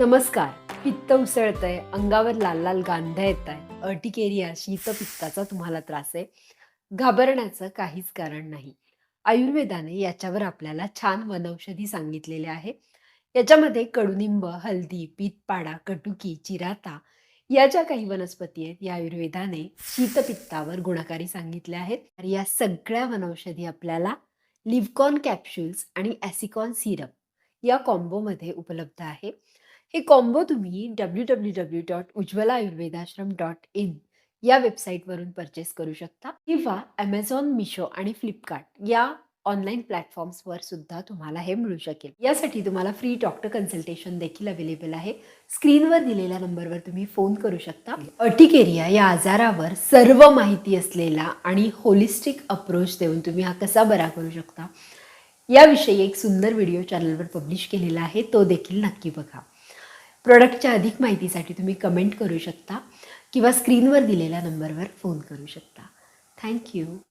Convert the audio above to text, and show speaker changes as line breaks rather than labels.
नमस्कार. पित्त उसळतंय अंगावर लाल लाल गांधा येत आहे अर्टिकेरिया शीतपित्ताचा तुम्हाला त्रास आहे. घाबरण्याचं काहीच कारण नाही. आयुर्वेदाने याच्यावर आपल्याला छान वनौषधी सांगितलेले आहे. याच्यामध्ये कडुनिंब हल्दी पीतपाडा कटुकी चिराता या ज्या काही वनस्पती आहेत या आयुर्वेदाने शीतपित्तावर गुणकारी सांगितल्या आहेत. तर या सगळ्या वनौषधी आपल्याला लिव्हकॉन कॅप्सूल्स आणि ॲसिकॉन सिरप या कॉम्बोमध्ये उपलब्ध आहे. हे कॉम्बो तुम्ही W W W dot Ujjwala Ayurvedashram dot in या वेबसाईटवरून परचेस करू शकता किंवा ॲमेझॉन मिशो आणि फ्लिपकार्ट या ऑनलाईन प्लॅटफॉर्म्सवर सुद्धा तुम्हाला हे मिळू शकेल. यासाठी तुम्हाला फ्री डॉक्टर कन्सल्टेशन देखील अवेलेबल आहे. स्क्रीनवर दिलेल्या नंबरवर तुम्ही फोन करू शकता. अर्टिकेरिया या आजारावर सर्व माहिती असलेला आणि होलिस्टिक अप्रोच देऊन तुम्ही हा कसा बरा करू शकता? याविषयी एक सुंदर व्हिडिओ चॅनलवर पब्लिश केलेला आहे. तो देखील नक्की बघा. प्रोडक्टच्या अधिक माहितीसाठी तुम्ही कमेंट करू शकता किंवा स्क्रीनवर दिलेल्या नंबरवर फोन करू शकता. थँक्यू